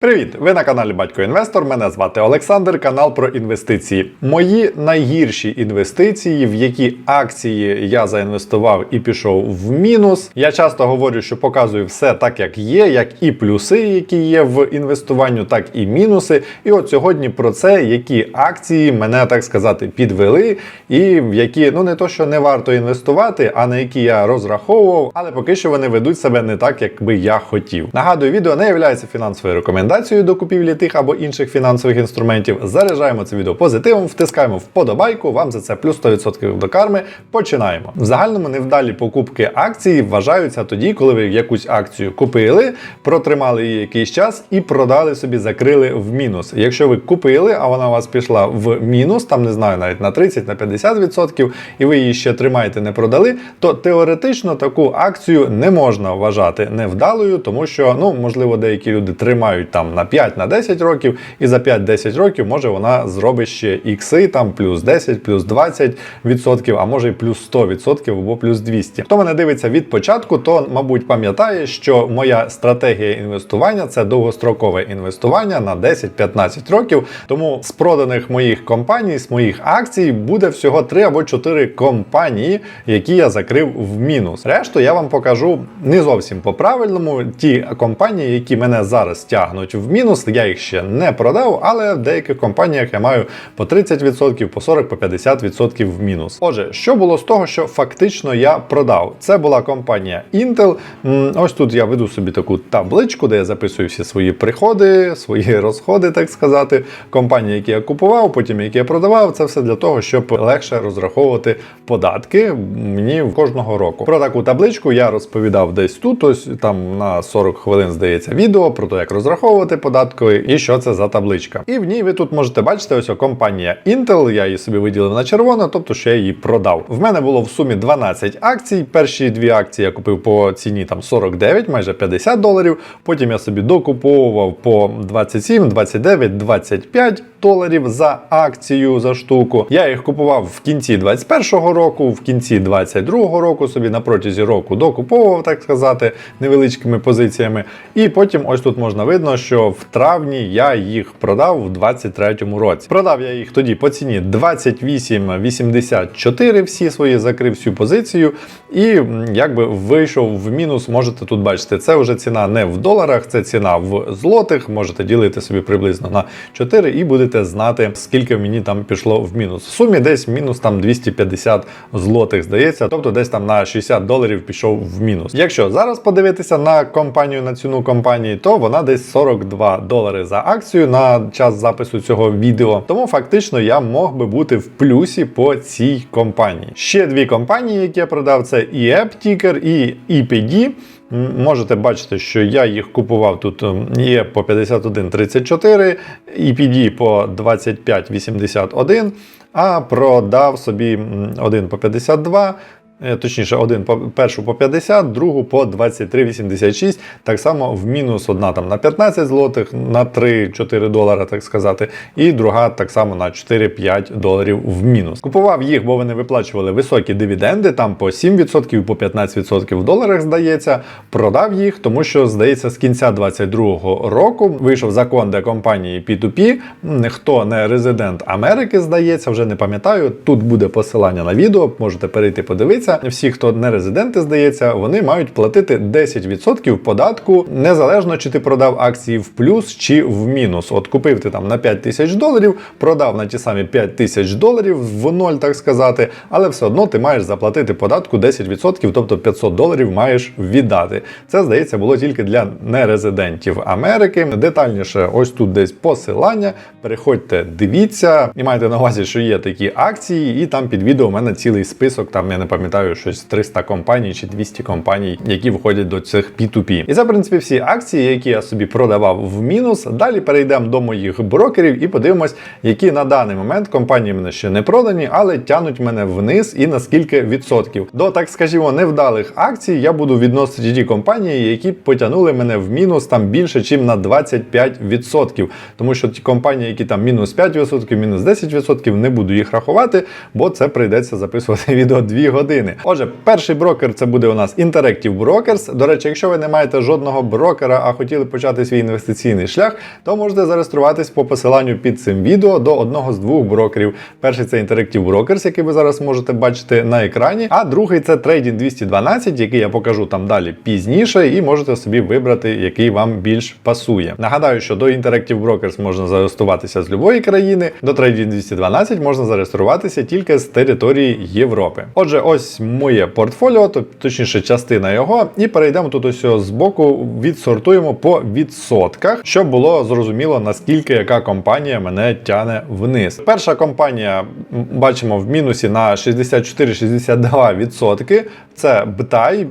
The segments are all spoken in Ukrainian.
Привіт! Ви на каналі Батько Інвестор. Мене звати Олександр, канал про інвестиції. Мої найгірші інвестиції, в які акції я заінвестував і пішов в мінус. Я часто говорю, що показую все так, як є, як і плюси, які є в інвестуванню, так і мінуси. І от сьогодні про це, які акції мене так сказати підвели, і в які ну не то, що не варто інвестувати, а на які я розраховував, але поки що вони ведуть себе не так, як би я хотів. Нагадую, відео не є фінансовою рекомендацією до купівлі тих або інших фінансових інструментів. Заряджаємо це відео позитивом, втискаємо вподобайку. Вам за це плюс 100% до карми. Починаємо. В загальному невдалі покупки акцій вважаються тоді, коли ви якусь акцію купили, протримали її якийсь час і продали собі, закрили в мінус. Якщо ви купили, а вона у вас пішла в мінус, там не знаю, навіть на 30 на 50%, і ви її ще тримаєте, не продали, то теоретично таку акцію не можна вважати невдалою, тому що ну можливо деякі люди тримають там на 5 на 10 років, і за 5-10 років може вона зробить ще ікси, там плюс 10, плюс 20%, а може і плюс 100% або плюс 200. Хто мене дивиться від початку, то мабуть пам'ятає, що моя стратегія інвестування це довгострокове інвестування на 10-15 років. Тому з проданих моїх компаній, з моїх акцій буде всього 3 або 4 компанії, які я закрив в мінус. Решту я вам покажу не зовсім по правильному. Ті компанії, які мене зараз тягнуть в мінус, я їх ще не продав, але в деяких компаніях я маю по 30%, по 40, по 50% в мінус. Отже, що було з того, що фактично я продав? Це була компанія Intel. Ось тут я веду собі таку табличку, де я записую всі свої приходи, свої розходи, так сказати. Компанії, які я купував, потім які я продавав. Це все для того, щоб легше розраховувати податки мені кожного року. Про таку табличку я розповідав десь тут. Ось там на 40 хвилин здається відео про те, як розраховувати податки і що це за табличка. І в ній ви тут можете бачити ось компанія Intel. Я її собі виділив на червоно, тобто що я її продав. В мене було в сумі 12 акцій. Перші дві акції я купив по ціні там 49, майже 50 доларів. Потім я собі докуповував по 27, 29, 25 доларів за акцію за штуку. Я їх купував в кінці 21-го року, в кінці 22-го року собі на протязі року докуповував, так сказати, невеличкими позиціями. І потім ось тут можна видно, що в травні я їх продав в 23-му році. Продав я їх тоді по ціні 28,84 всі свої закрив всю позицію. І якби вийшов в мінус, можете тут бачити, це вже ціна не в доларах, це ціна в злотих. Можете ділити собі приблизно на 4 і будете знати, скільки мені там пішло в мінус. В сумі десь мінус там 250 злотих, здається, тобто десь там на 60 доларів пішов в мінус. Якщо зараз подивитися на компанію, на ціну компанії, то вона десь 42 долари за акцію на час запису цього відео. Тому фактично я мог би бути в плюсі по цій компанії. Ще дві компанії, які я продав, це і Ticker, і EPD. Можете бачити, що я їх купував тут ем, є по 51,34, EPD по 25,81, а продав собі один по 52. Е, Точніше, один по першу по 50, другу по 23,86. Так само в мінус одна там на 15 злотих, на 3-4 долара, так сказати, і друга так само на 4-5 доларів в мінус. Купував їх, бо вони виплачували високі дивіденди, там по 7%, по 15% в доларах здається. Продав їх, тому що здається, з кінця 22-го року вийшов закон, де компанії P2P, м, хто не резидент Америки, здається, вже не пам'ятаю. Тут буде посилання на відео, можете перейти подивитися. Всі, хто не резиденти, здається, вони мають платити 10% податку, незалежно чи ти продав акції в плюс чи в мінус. От купив ти там на 5 тисяч доларів, продав на ті самі 5 тисяч доларів в ноль, так сказати, але все одно ти маєш заплатити податку 10%, тобто 500 доларів маєш віддати. Це здається було тільки для нерезидентів Америки. Детальніше, ось тут десь посилання. Переходьте, дивіться і майте на увазі, що є такі акції, і там під відео у мене цілий список. Там я не пам'ятаю щось 300 компаній чи 200 компаній, які входять до цих P2P. І це, в принципі, всі акції, які я собі продавав в мінус. Далі перейдемо до моїх брокерів і подивимось, які на даний момент компанії мене ще не продані, але тянуть мене вниз і на скільки відсотків. До так скажімо, невдалих акцій я буду відносити ті компанії, які потягнули мене в мінус там більше, ніж на 25%. Тому що ті компанії, які там мінус 5%, мінус 10%, не буду їх рахувати, бо це прийдеться записувати відео 2 години. України. Отже, перший брокер це буде у нас Interactive Brokers. До речі, якщо ви не маєте жодного брокера, а хотіли почати свій інвестиційний шлях, то можете зареєструватись по посиланню під цим відео до одного з двох брокерів. Перший це Interactive Brokers, який ви зараз можете бачити на екрані, а другий це Trading 212, який я покажу там далі пізніше, і можете собі вибрати, який вам більш пасує. Нагадаю, що до Interactive Brokers можна зареєструватися з любої країни, до Trading 212 можна зареєструватися тільки з території Європи. Отже, ось моє портфоліо, то точніше частина його, і перейдемо тут ось з боку, відсортуємо по відсотках, щоб було зрозуміло наскільки яка компанія мене тяне вниз. Перша компанія бачимо в мінусі на 64-62%. Це Бтай,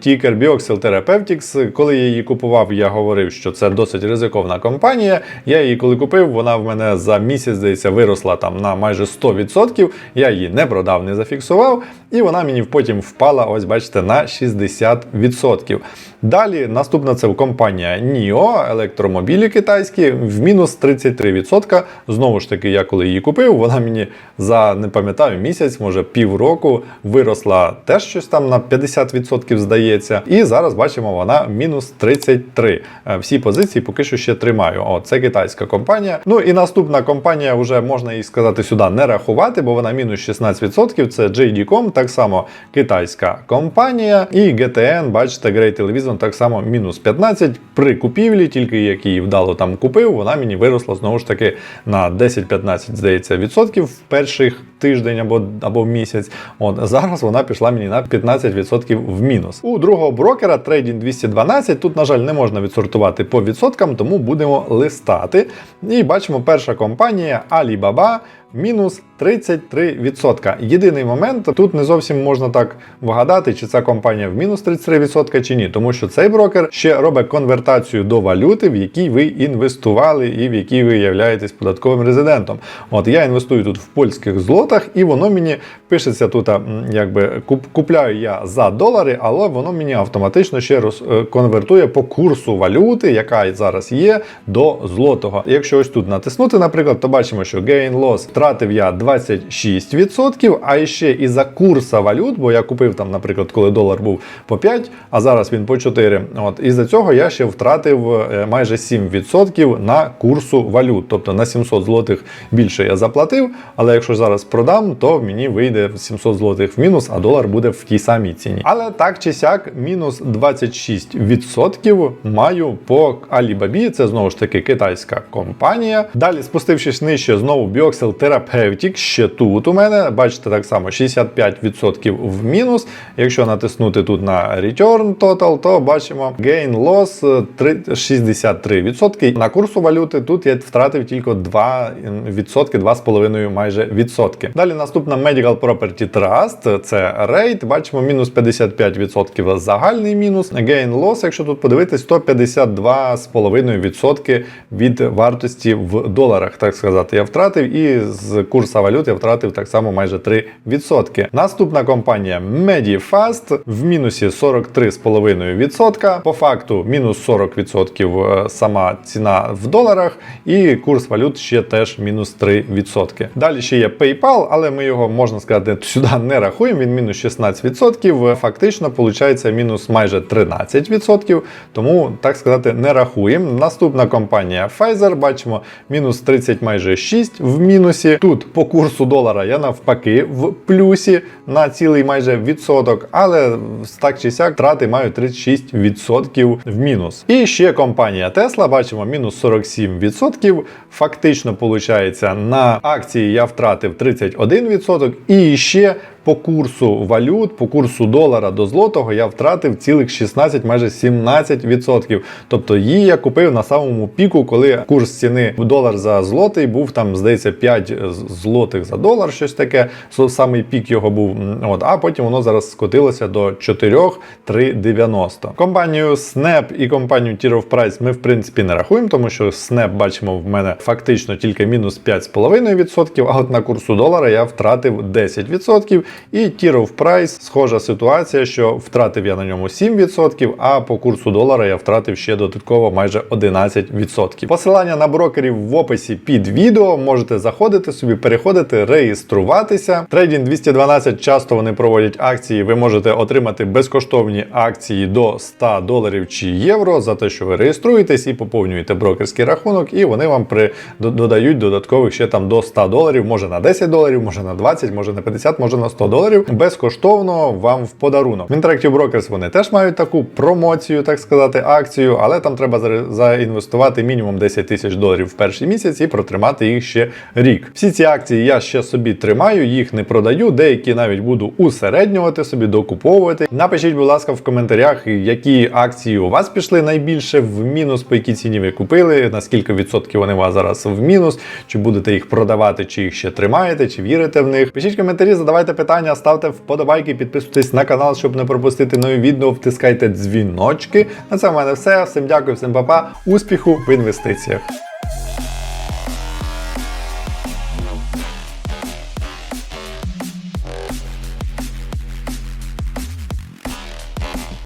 тікер Bioxel Therapeutics. Коли я її купував, я говорив, що це досить ризиковна компанія. Я її коли купив, вона в мене за місяць, здається, виросла там на майже 100%. Я її не продав, не зафіксував, і вона мені потім впала, ось бачите, на 60%. Далі наступна це компанія NIO, електромобілі китайські, в мінус 33%. Знову ж таки, я коли її купив, вона мені за не пам'ятаю місяць, може півроку виросла теж щось там на 50%, здається. І зараз бачимо, вона мінус 33. Е, Всі позиції поки що ще тримаю. О, це китайська компанія. Ну і наступна компанія, вже можна її сказати сюди не рахувати, бо вона мінус 16%. Це JD.com, так само китайська компанія. І GTN, бачите, Great Television так само мінус 15 при купівлі, тільки як її вдало там купив, вона мені виросла знову ж таки на 10-15, здається, відсотків в перших тиждень або, або місяць. От зараз вона пішла мені на 15% в мінус. У другого брокера Trading 212. Тут, на жаль, не можна відсортувати по відсоткам, тому будемо листати. І бачимо, перша компанія Alibaba мінус 33%. Єдиний момент, тут не зовсім можна так вгадати, чи ця компанія в мінус 33% чи ні, тому що цей брокер ще робить конвертацію до валюти, в якій ви інвестували і в якій ви являєтесь податковим резидентом. От я інвестую тут в польських злотах, і воно мені пишеться тут, якби куп, купляю я за долари, але воно мені автоматично ще роз е, конвертує по курсу валюти, яка зараз є, до злотого. Якщо ось тут натиснути, наприклад, то бачимо, що gain loss втратив я 26%, а ще і за курса валют, бо я купив там, наприклад, коли долар був по 5, а зараз він по 4. От і за цього я ще втратив е, майже 7% на курсу валют. Тобто на 700 злотих більше я заплатив. Але якщо зараз продам, то мені вийде 700 злотих в мінус, а долар буде в тій самій ціні. Але так чи сяк, мінус 26% маю по Alibaba, це знову ж таки китайська компанія. Далі, спустившись нижче, знову Bioxel Therapeutics, ще тут у мене, бачите, так само 65% в мінус. Якщо натиснути тут на Return Total, то бачимо Gain Loss 63%. На курсу валюти тут я втратив тільки 2 відсотки, 2,5 майже відсотки. Далі наступна Medical Property Trust, це рейд. Бачимо мінус 55% загальний мінус. Gain Loss, якщо тут подивитись, то 52,5% від вартості в доларах, так сказати, я втратив. І з курсу валют я втратив так само майже 3%. Наступна компанія Medifast в мінусі 43,5%. По факту мінус 40% е, сама ціна в доларах, і курс валют ще теж мінус 3%. Далі ще є PayPal, але ми його можна сказати сюди не рахуємо. Він мінус 16%. Фактично виходить мінус майже 13%. Тому так сказати не рахуємо. Наступна компанія Pfizer, бачимо мінус 30 майже 6 в мінусі. Тут по курсу долара я навпаки в плюсі на цілий майже відсоток, але так чи сяк втрати маю 36% в мінус. І ще компанія Tesla, бачимо, мінус 47%. Фактично, виходить, на акції я втратив 31%. І ще по курсу валют, по курсу долара до злотого я втратив цілих 16, майже 17%. Тобто її я купив на самому піку, коли курс ціни в долар за злотий був там, здається, 5 злотих за долар, щось таке. Самий пік його був. От, а потім воно зараз скотилося до 4,390. Компанію Snap і компанію Tier of Price ми в принципі не рахуємо, тому що Snap бачимо в мене фактично тільки мінус 5,5%, а от на курсу долара я втратив 10%. І T-Row Price, схожа ситуація, що втратив я на ньому 7%, а по курсу долара я втратив ще додатково майже 11%. Посилання на брокерів в описі під відео. Можете заходити собі, переходити, реєструватися. Trading 212 часто вони проводять акції. Ви можете отримати безкоштовні акції до 100 доларів чи євро за те, що ви реєструєтесь і поповнюєте брокерський рахунок, і вони вам при додають додаткових ще там до 100 доларів, може на 10 доларів, може на 20, може на 50, може на 100 доларів. Безкоштовно вам в подарунок. В Interactive Brokers вони теж мають таку промоцію, так сказати, акцію, але там треба заінвестувати мінімум 10 тисяч доларів в перший місяць і протримати їх ще рік. Всі ці акції я ще собі тримаю, їх не продаю. Деякі навіть буду усереднювати собі, докуповувати. Напишіть, будь ласка, в коментарях, які акції у вас пішли найбільше в мінус, по якій ціні ви купили, наскільки відсотків вони у вас зараз в мінус, чи будете їх продавати, чи їх ще тримаєте, чи вірите в них. Пишіть коментарі, задавайте питання, ставте вподобайки, підписуйтесь на канал, щоб не пропустити нові відео, втискайте дзвіночки. На це в мене все. Всім дякую, всім па-па. успіху в інвестиціях.